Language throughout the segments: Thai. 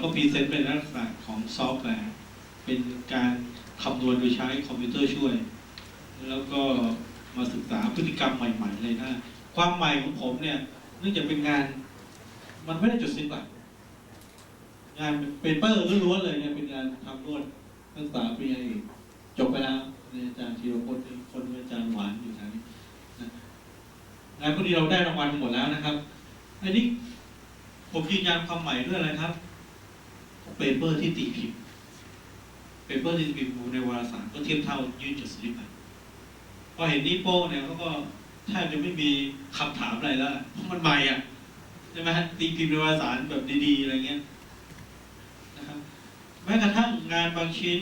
ก็พรีเซนต์เป็นลักษณะของซอฟต์แวร์ เป็นการคำนวณโดยใช้คอมพิวเตอร์ช่วย แล้วก็มาศึกษาพฤติกรรมใหม่ๆเลยนะ ความใหม่ของผมเนี่ยเนื่องจากเป็นงาน มันไม่ได้จดสินบัตงานเปเปอร์ล้วนๆเลยเนี่ยเป็นงานทำรวดนักศึกษาปริญญาเอกจบไปแล้วอาจารย์ธีรพจน์คนอาจารย์หวานอยู่ทางนี้งานพวกนี้เราได้รางวัลหมดแล้วนะครับอันนี้ผมยืนยันความใหม่ด้วยอะไรครับ เปเปอร์ที่ตีพิมพ์เปเปอร์ที่ตีพิมพ์ในวารสารก็เทียบเท่ายื่นจดสินบัตรพอเห็นนี้โป้เนี่ยเขาก็แทบจะไม่มีคำถามอะไรแล้วเพราะมันใหม่อะใช่ไหมฮะตีพิมพ์ในวารสารแบบดีๆอะไรเงี้ยนะครับแม้กระทั่งงานบางชิ้น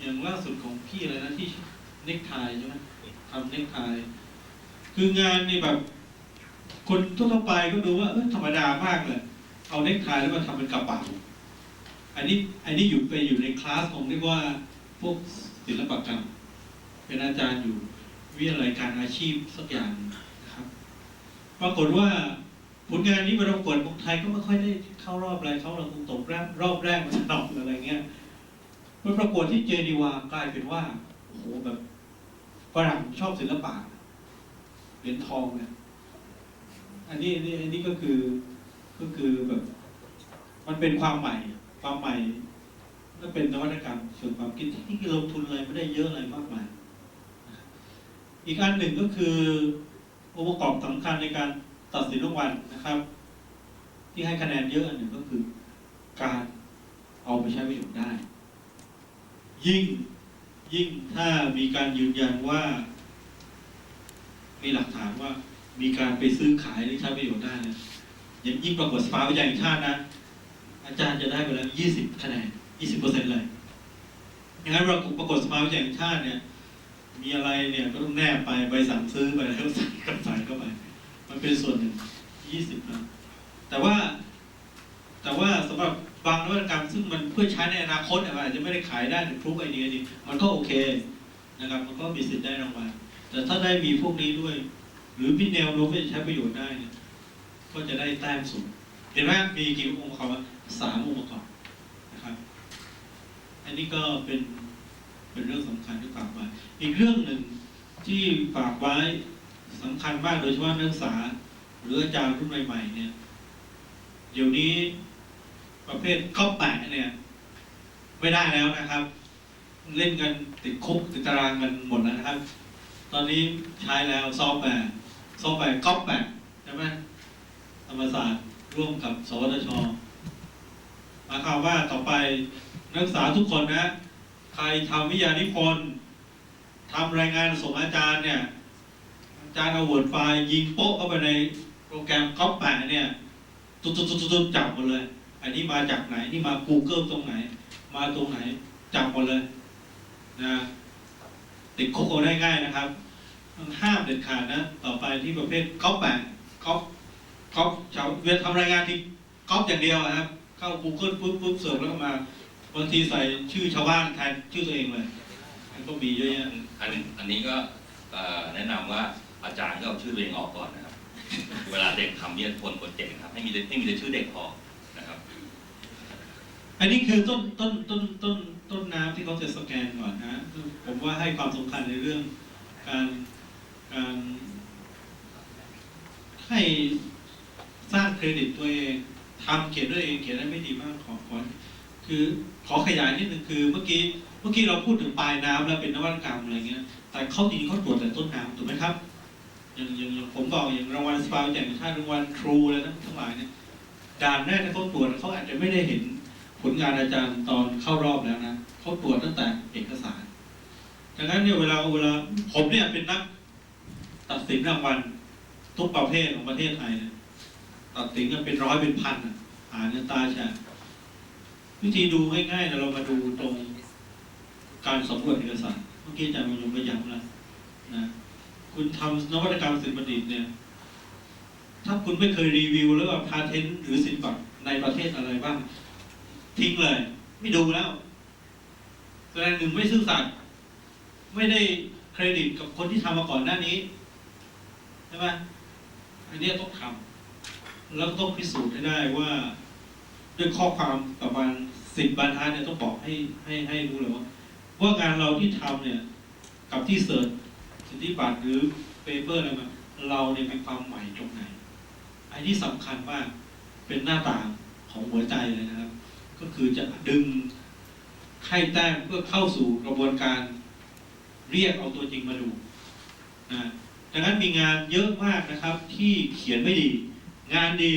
อย่างล่าสุดของพี่อะไรนะที่เน็กไทใช่ไหมทำเน็กไทคืองานนี่แบบ คนทั่วไปก็ดูว่าเออธรรมดามากเลยเอาเน็กไทแล้วมาทำเป็นกระเป๋า อันนี้อันนี้อยู่ไปอยู่ในคลาสของเรียกว่าพวกศิลปกรรม เป็นอาจารย์อยู่วิทยาลัยการอาชีพสักอย่างนะครับ ปรากฏว่าผลงานนี้มาประกวดของไทยก็ไม่ค่อยได้เข้ารอบอะไรเขาเราคงตกรอบรอบแรกมาตลอดอะไรเงี้ยมันประกวดที่เจนีวากลายเป็นว่าโอ้โหแบบฝรั่งชอบศิลปะเหรียญทองเนี่ยอันนี้อันนี้อันนี้ก็คือก็คือแบบ มันเป็นความใหม่ ความใหม่และเป็นนวัตกรรมเชิงความคิดที่ลงทุนอะไรไม่ได้เยอะอะไรมากมาย อีกอันหนึ่งก็คือองค์ประกอบสำคัญในการตัดสินรางวัลนะครับ ที่ให้คะแนนเยอะอันหนึ่งก็คือ การเอาไปใช้ประโยชน์ได้ ยิ่งยิ่งถ้ามีการยืนยันว่า มีหลักฐานว่า มีการไปซื้อขายหรือใช้ประโยชน์ได้นะอย่างยิ่งปรากฏสภาวิจัยแห่งชาตินะ อาจารย์จะได้ไปแล้วยี่สิบคะแนนยี่สิบเปอร์เซ็นต์เลยอย่างนั้นเราปรากฏสภาวิจัยแห่งชาติเนี่ย มีอะไรเนี่ยก็ต้องแนบไปใบสั่งซื้อไปแล้วใส่กับใส่เข้าไป มันเป็นส่วนหนึ่งยี่สิบนะแต่ว่า แต่ว่าสำหรับบางนวัตกรรมซึ่งมันเพื่อใช้ในอนาคตอาจจะไม่ได้ขายได้หรือพรูฟไอเดียดีมันก็โอเคนะครับ มันก็มีสิทธิ์ได้รางวัลแต่ถ้าได้มีพวกนี้ด้วย หรือมีแนวโน้มที่จะใช้ประโยชน์ได้เนี่ยก็จะได้แต้มสูงเห็นไหมมีกี่องค์ประกอบ สามองค์ประกอบนะครับ อันนี้ก็เป็นเป็นเรื่องสำคัญที่ฝากไว้อีกเรื่องหนึ่งที่ฝากไว้สำคัญมากโดยเฉพาะนักศึกษา หรืออาจารย์รุ่นใหม่ๆเนี่ย เดี๋ยวนี้ประเภทข้อแปะเนี่ย ไม่ได้แล้วนะครับ เล่นกันติดคุกติดตารางกันหมดแล้วนะครับ ตอนนี้ใช้แล้วซอฟต์แวร์ซอฟต์แวร์ก๊อปแปะใช่ไหมธรรมศาสตร์ร่วมกับ สวทช หมายความว่าต่อไปนักศึกษาทุกคนนะ ใครทำวิทยานิพนธ์ทำรายงานส่งอาจารย์เนี่ย อาจารย์เอา Word ไฟล์ยิงโป๊ะเข้าไปในโปรแกรมก๊อปแปะเนี่ยตุ๊ดตุ๊ดตุ๊ดตุ๊ดจับหมดเลย อันนี้มาจากไหน นี่มา Google ตรงไหน มาตรงไหนจับหมดเลยนะติดคุกเอาได้ง่ายนะครับห้ามเด็ดขาดนะ ต่อไปที่ประเภทก๊อปแปะก๊อปก๊อปชาวเวลาทำรายงานที่ก๊อปอย่างเดียวอะครับ เข้า Google ปุ๊บปุ๊บเสิร์ฟแล้วก็มาบางทีใส่ชื่อชาวบ้านแทนชื่อตัวเองเลยมันก็มีเยอะแยะอันอันนี้ก็เอ่อแนะนำว่าอาจารย์ก็เอาชื่อตัวเองออกก่อนนะครับ เวลาเด็กทำเนี่ยคนกดเจ็บนะครับให้มีแต่ให้มีแต่ชื่อเด็กพอนะครับอันนี้คือต้นต้นต้นต้นต้นน้ำที่เขาจะสแกนก่อนนะผมว่าให้ความสำคัญในเรื่องการการให้สร้างเครดิตตัวเอง ทำเขียนด้วยเองเขียนได้ไม่ดีมากขอขอคือขอขยายนิดนึงคือ เมื่อกี้เมื่อกี้เราพูดถึงปลายน้ำแล้วเป็นนวัตกรรมอะไรเงี้ย แต่เขาจริงเขาตรวจแต่ต้นน้ำถูกไหมครับอย่างอย่างอย่างผมบอกอย่างรางวัลสปาอย่างชาติรางวัลทรูอะไรทั้งหลายเนี่ยด่านแรกที่เขาตรวจเขาอาจจะไม่ได้เห็นผลงานอาจารย์ตอนเข้ารอบแล้วนะเขาตรวจตั้งแต่เอกสารดังนั้นเนี่ยเวลาเวลาผมเนี่ยเป็นนักตัดสินรางวัลทุกประเภทของประเทศไทยเนี่ย ตัดสินกันเป็นร้อยเป็นพันอะอ่านกันตาแฉะวิธีดูง่ายๆนะเรามาดูตรงการสำรวจเอกสารเมื่อกี้อาจารย์มายงไปย้ำแล้วนะคุณทำนวัตกรรมศิลปประดิษฐ์เนี่ย ถ้าคุณไม่เคยรีวิวแล้วว่าพาเทนหรือศิลปะในประเทศอะไรบ้าง ทิ้งเลย ไม่ดูแล้วแสดงหนึ่งไม่ซื่อสัตย์ไม่ได้เครดิตกับคนที่ทำมาก่อนหน้านี้ใช่ไหมอันนี้ต้องทำ แล้วต้องพิสูจน์ให้ได้ว่า ด้วยข้อความประมาณสิบบรรทัดเนี่ยต้องบอกให้ให้ให้รู้เลยว่าว่างานเราที่ทำเนี่ยกับที่เสิร์ชสิทธิบัตรหรือเปเปอร์อะไรมาเราเนี่ยมีความใหม่ตรงไหนไอ้ที่สำคัญมากเป็นหน้าต่างของหัวใจเลยนะครับ ก็คือจะดึงให้แต้มเพื่อเข้าสู่กระบวนการเรียกเอาตัวจริงมาดูนะดังนั้นมีงานเยอะมากนะครับที่เขียนไม่ดี งานดี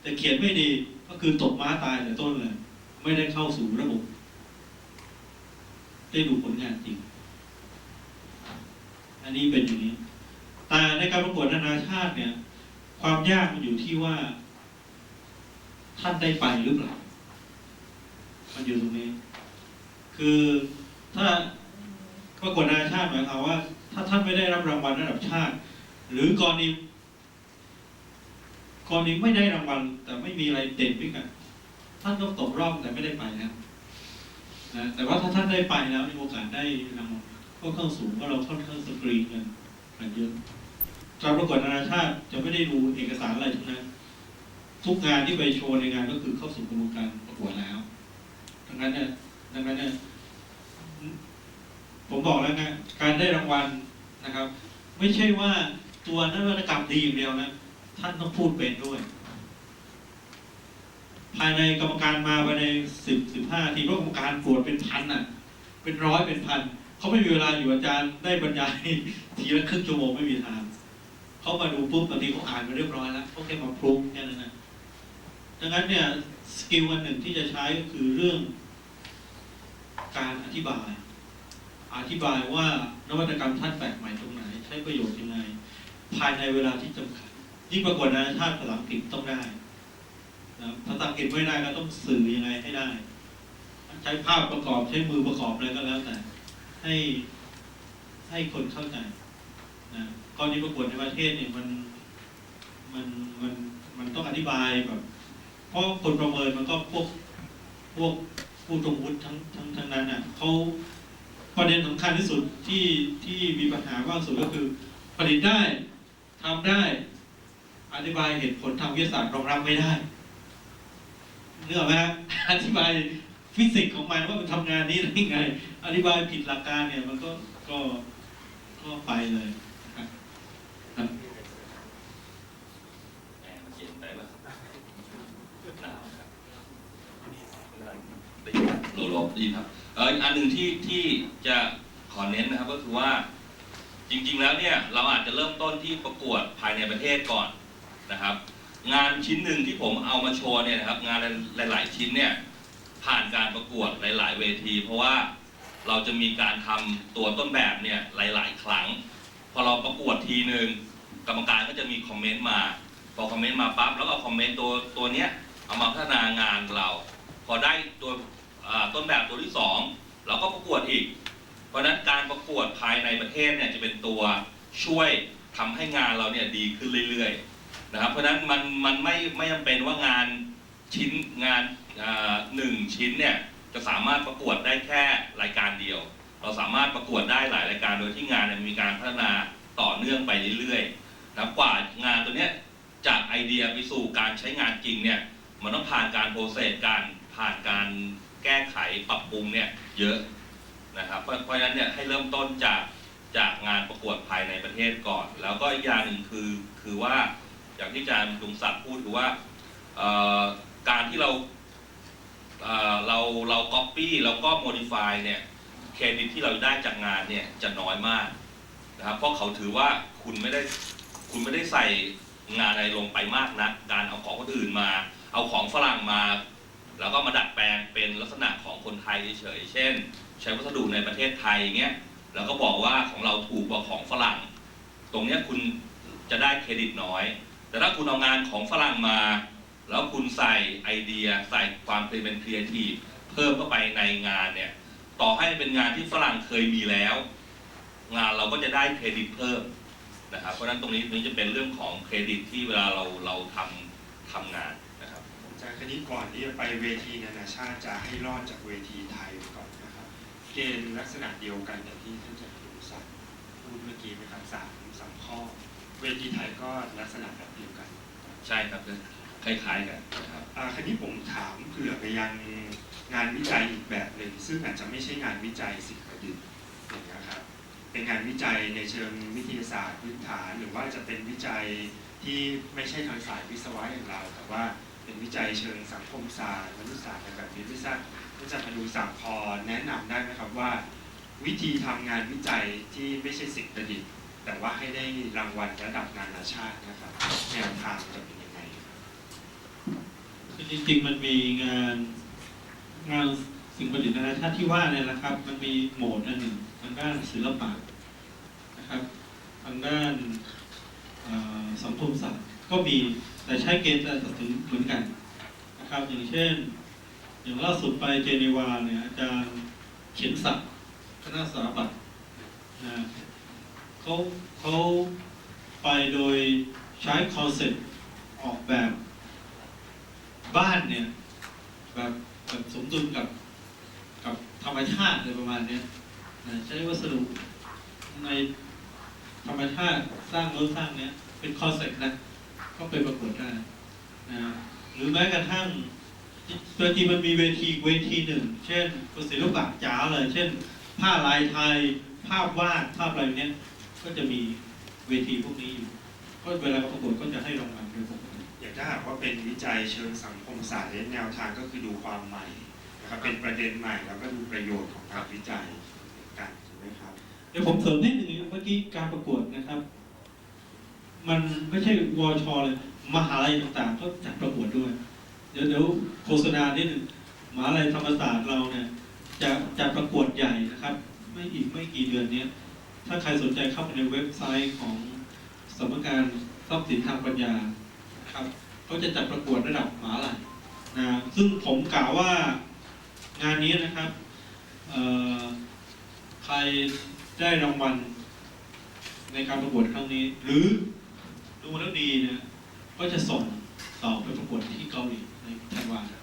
แต่เขียนไม่ดีก็คือตกม้าตายแต่ต้นเลย ไม่ได้เข้าสู่ระบบ ได้ดูผลงานจริง อันนี้เป็นอย่างนี้ แต่ในการประกวดนานาชาติเนี่ย ความยากมันอยู่ที่ว่า ท่านได้ไปหรือเปล่า มันอยู่ตรงนี้ คือถ้าประกวดนานาชาติหมายความว่า ถ้าท่านไม่ได้รับรางวัลระดับชาติ หรือกรณี กรณีไม่ได้รางวัล แต่ไม่มีอะไรเด่นด้วยกัน ท่านต้องตกรอบแต่ไม่ได้ไปแล้วนะแต่ว่าถ้าท่านได้ไปแล้วมีโอกาสได้รางวัลก็ข้างสูงเพราะเราค่อนข้างสกรีนกันกันเยอะการประกวดนานาชาติจะไม่ได้ดูเอกสารอะไรทั้งนั้นทุกงานที่ไปโชว์ในงานก็คือเข้าสู่กระบวนการประกวดแล้ว ดังนั้นเนี่ยดังนั้นเนี่ยผมบอกแล้วไงการได้รางวัลนะครับ ไม่ใช่ว่าตัวนวัตกรรมดีอย่างเดียวนะ ท่านต้องพูดเป็นด้วย ภายในกรรมการมาภายในสิบสิบห้าทีเพราะกรรมการตรวจเป็นพันอะ เป็นร้อยเป็นพันเขาไม่มีเวลาอยู่อาจารย์ได้บรรยายทีละครึ่งชั่วโมงไม่มีทางเขามาดูปุ๊บบางทีเขาอ่านมาเรียบร้อยแล้วเขาแค่มาพรูฟแค่นั้นนะดังนั้นเนี่ยสกิลอันหนึ่งที่จะใช้ก็คือเรื่อง การอธิบาย อธิบายว่านวัตกรรมท่านแปลกใหม่ตรงไหน ใช้ประโยชน์ยังไง ภายในเวลาที่จำกัด ยิ่งประกวดนานาชาติภาษาอังกฤษต้องได้นะภาษาอังกฤษไม่ได้ก็ต้องสื่อยังไงให้ได้ ใช้ภาพประกอบใช้มือประกอบอะไรก็แล้วแต่ ให้ให้คนเข้าใจนะกรณีประกวดในประเทศเนี่ยมันมันมันมันต้องอธิบายแบบเพราะคนประเมินมันก็พวกพวกผู้ตรงวุฒิทั้งทั้งทั้งนั้นอะเขาประเด็นสำคัญที่สุดที่ที่มีปัญหามากสุดก็คือผลิตได้ทำได้ อธิบายเหตุผลทางวิทยาศาสตร์รองรับไม่ได้เนื้ออกไหมฮะอธิบายฟิสิกส์ของมันว่ามันทำงานนี้ได้ยังไง อธิบายผิดหลักการเนี่ย มันก็ก็ก็ไปเลยครับรบแอร์มันเย็นไปป่ะหนาวครับได้ยินโหลบดีครับเอออันหนึ่งที่ที่จะขอเน้นนะครับก็คือว่าจริง ๆ แล้วเนี่ยเราอาจจะเริ่มต้นที่ประกวดภายในประเทศก่อน นะครับ งานชิ้นหนึ่งที่ผมเอามาโชว์เนี่ยนะครับ งานหลาย ๆ ชิ้นเนี่ยผ่านการประกวดหลาย ๆ เวที เพราะว่าเราจะมีการทำตัวต้นแบบเนี่ยหลาย ๆ ครั้ง พอเราประกวดทีหนึ่งกรรมการก็จะมีคอมเมนต์มาพอคอมเมนต์มาปั๊บแล้วก็คอมเมนต์ตัวตัวเนี้ยเอามาพัฒนางานเรา พอได้ตัวต้นแบบตัวที่สองเราก็ประกวดอีก เพราะนั้นการประกวดภายในประเทศเนี่ยจะเป็นตัวช่วยทำให้งานเราเนี่ยดีขึ้นเรื่อยๆ นะครับ เพราะฉะนั้นมันมันไม่ไม่จำเป็นว่างานชิ้นงานหนึ่งชิ้นเนี่ยจะสามารถประกวดได้แค่รายการเดียว เราสามารถประกวดได้หลายรายการโดยที่งานมีการพัฒนาต่อเนื่องไปเรื่อยๆนะกว่างานตัวเนี้ยจากไอเดียไปสู่การใช้งานจริงเนี่ยมันต้องผ่านการโปรเซสการผ่านการแก้ไขปรับปรุงเนี่ยเยอะนะครับเพราะเพราะฉะนั้นเนี่ยให้เริ่มต้นจากจากงานประกวดภายในประเทศก่อน แล้วก็อีกอย่างหนึ่งคือคือว่า อย่างที่อาจารย์ดุงศักดิ์พูดคือว่าการที่เราเอ่อเราเรา copy แล้วก็ modify เนี่ยเครดิตที่เราได้จากงานเนี่ยจะน้อยมากนะครับเพราะเขาถือว่าคุณไม่ได้คุณไม่ได้ใส่งานอะไรลงไปมากนะการเอาของคนอื่นมา เอาของฝรั่งมา แล้วก็มาดัดแปลงเป็นลักษณะของคนไทยเฉยเช่น ใช้วัสดุในประเทศไทยเงี้ยแล้วก็บอกว่าของเราถูกกว่าของฝรั่ง ตรงเนี้ยคุณจะได้เครดิตน้อย แต่ถ้าคุณเอางานของฝรั่งมา แล้วคุณใส่ไอเดีย ใส่ความเป็นครีเอทีฟเพิ่มเข้าไปในงานเนี่ย ต่อให้เป็นงานที่ฝรั่งเคยมีแล้ว งานเราก็จะได้เครดิตเพิ่มนะครับ เพราะฉะนั้นตรงนี้ตรงนี้จะเป็นเรื่องของเครดิตที่เวลาเราเราทำทำงานนะครับจากคนี้ก่อนที่จะไปเวทีนานาชาติจะให้รอดจากเวทีไทยก่อนนะครับ เกณฑ์ลักษณะเดียวกันอย่างที่ท่านอาจารย์ดุสักดิ์พูดเมื่อกี้ เวทีไทยก็ลักษณะแบบเดียวกันใช่ครับคล้ายๆกันนะครับอ่าคราวนี้ผมถามเผื่อไปยังงานวิจัยอีกแบบหนึ่งซึ่งอาจจะไม่ใช่งานวิจัยสิ่งประดิษฐ์อย่างนี้ยครับเป็นงานวิจัยในเชิงวิทยาศาสตร์พื้นฐาน หรือว่าจะเป็นวิจัยที่ไม่ใช่ทางสายวิศวะอย่างเรา แต่ว่าเป็นวิจัยเชิงสังคมศาสตร์มนุษยศาสตร์อะไรแบบนี้ไม่ทราบอาจารย์พนุศักดิ์พอแนะนำได้ไหมครับว่า วิธีทำงานวิจัยที่ไม่ใช่สิ่งประดิษฐ์ แต่ว่าให้ได้รางวัลระดับนานาชาตินะครับแนวทางจะเป็นยังไงครับคือจริงๆมันมีงานงานสิ่งประดิษฐ์นานาชาติที่ว่าเนี่ยนะครับ มันมีโหมดอันหนึ่งทางด้านศิลปะนะครับทางด้านสังคมศาสตร์ก็มีแต่ใช้เกณฑ์แต่ตัดสินเหมือนกันนะครับอย่างเช่น อย่างล่าสุดไปเจนีวาเนี่ยอาจารย์เขียนศักดิ์คณะสถาปัตย์นะ เขาเขาไปโดยใช้คอนเซ็ปต์ออกแบบบ้านเนี่ยแบบแบบสมดุลกับกับธรรมชาติอะไรประมาณเนี้ยนะใช้วัสดุในธรรมชาติสร้างโน้นสร้างเนี้ยเป็นคอนเซ็ปต์นะก็ไปประกวดได้นะหรือแม้กระทั่งบางทีมันมีเวทีเวทีหนึ่ง เช่นศิลปะจ๋าเลย เช่น ผ้าลายไทย ภาพวาดภาพอะไรเนี้ย ก็จะมีเวทีพวกนี้อยู่ ก็เวลาประกวดก็จะให้รางวัลโดยปกติอย่างถ้าหากว่าเป็นวิจัยเชิงสังคมศาสตร์และแนวทางก็คือดูความใหม่นะครับเป็นประเด็นใหม่แล้วก็ดูประโยชน์ของการวิจัยกันถูกไหมครับเดี๋ยวผมเสริมนิดนึงเมื่อกี้การประกวดนะครับ มันไม่ใช่วชเลยมหาลัยต่างๆ ก็จัดประกวดด้วย เดี๋ยวเดี๋ยวโฆษณานิดนึงมหาลัยธรรมศาสตร์เราเนี่ยจะจัดประกวดใหญ่นะครับ ไม่อีกไม่กี่เดือนเนี้ย ถ้าใครสนใจเข้าไปในเว็บไซต์ของสำนักงานทรัพย์สินทางปัญญาครับเขาจะจัดประกวดระดับมหาลัยนะซึ่งผมกล่าวว่างานนี้นะครับใครได้รางวัลในการประกวดครั้งนี้ หรือดูแล้วดีนี่ยก็จะส่งต่อไปประกวดที่เกาหลีในธันวาคม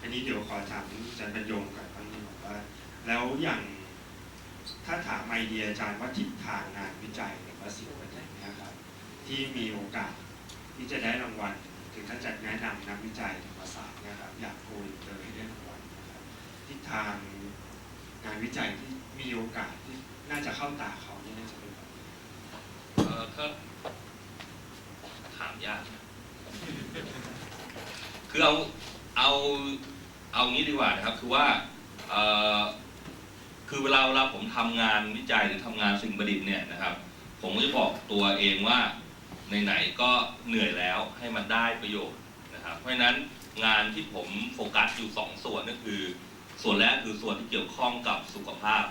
อันนี้เดี๋ยวขอถามอาจารย์บรรยงก่อนว่าแล้วอย่าง ถ้าถามไอเดียอาจารย์ว่าทิศทางงานวิจัยหรือว่าสิ่งประดิษฐ์นะครับ ที่มีโอกาสที่จะได้รางวัลถึงท่านจะแนะนำนักวิจัยธรรมศาสตร์นะครับอยากโกยเจอให้ได้รางวัลนะครับทิศทางงานวิจัยที่มีโอกาสที่น่าจะเข้าตาเขาเนี่ยน่าจะเป็นแบบเออถ้าถามยากคือเอาเอาเอางี้ดีกว่านะครับคือว่าเออ คือเวลาเวลาผมทำงานวิจัยหรือทำงานสิ่งประดิษฐ์เนี่ยนะครับ ผมก็จะบอกตัวเองว่าไหนๆก็เหนื่อยแล้วให้มันได้ประโยชน์นะครับ เพราะฉะนั้นงานที่ผมโฟกัสอยู่สองส่วนก็คือ ส่วนแรกคือส่วนที่เกี่ยวข้องกับสุขภาพ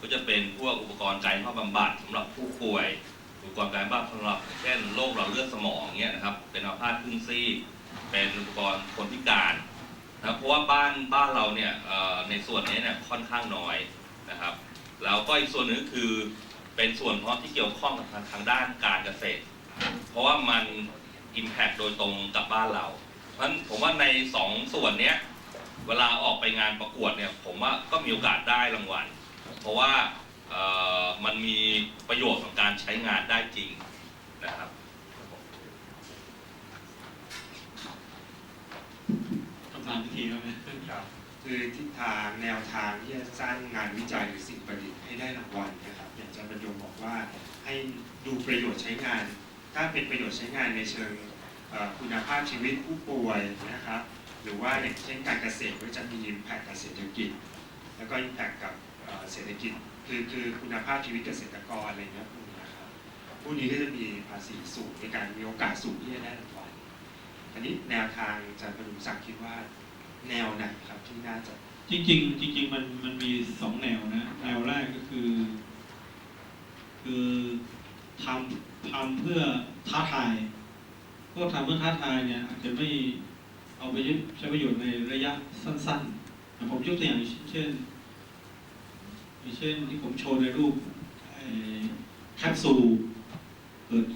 ก็จะเป็นพวกอุปกรณ์กายภาพบำบัดสำหรับผู้ป่วย อุปกรณ์การบำบัดสำหรับ เช่นโรคหลอดเลือดสมองเงี้ยนะครับ เป็นอัมพาตครึ่งซีกเป็นอุปกรณ์คนพิการนะเพราะว่าบ้านบ้านเราเนี่ยในส่วนนี้เนี่ยค่อนข้างน้อย นะครับ แล้วก็อีกส่วนหนึ่งก็คือเป็นส่วนเพาะที่เกี่ยวข้องกับทางทางด้านการเกษตร เพราะว่ามันอิมแพคโดยตรงกับบ้านเรา เพราะฉะนั้นผมว่าในสองส่วนเนี้ยเวลาออกไปงานประกวดเนี่ยผมว่าก็มีโอกาสได้รางวัล เพราะว่าเอ่อมันมีประโยชน์ของการใช้งานได้จริงนะครับคำถามพิธีแล้วไหมครับ คือทิศทางแนวทางที่จะสร้างงานวิจัยหรือสิ่งประดิษฐ์ให้ได้รางวัลนะครับอย่างอาจารย์บรรยงบอกว่าให้ดูประโยชน์ใช้งาน ถ้าเป็นประโยชน์ใช้งานในเชิงคุณภาพชีวิตผู้ป่วยนะครับ หรือว่าอย่างเช่นการเกษตรก็จะมีอิมแพคกับเศรษฐกิจ แล้วก็อิมแพคกับเศรษฐกิจคือคือคุณภาพชีวิตเกษตรกรอะไรเงี้ยพวกนี้ครับพวกนี้ก็จะมีภาษีสูงในการมีโอกาสสูงที่จะได้รางวัลอันนี้แนวทางอาจารย์บรรลุศักดิ์คิดว่า แนวไหนครับที่น่าจะจริงๆจริง ๆ มันมันมีสองแนวนะ แนวแรกก็คือ คือทำทำเพื่อท้าทายพวกทำเพื่อท้าทายเนี่ยอาจจะไม่เอาไปใช้ประโยชน์ในระยะสั้นๆผมยกตัวอย่างเช่นอย่างเช่นที่ผมโชว์ในรูปแคปซูลเกิด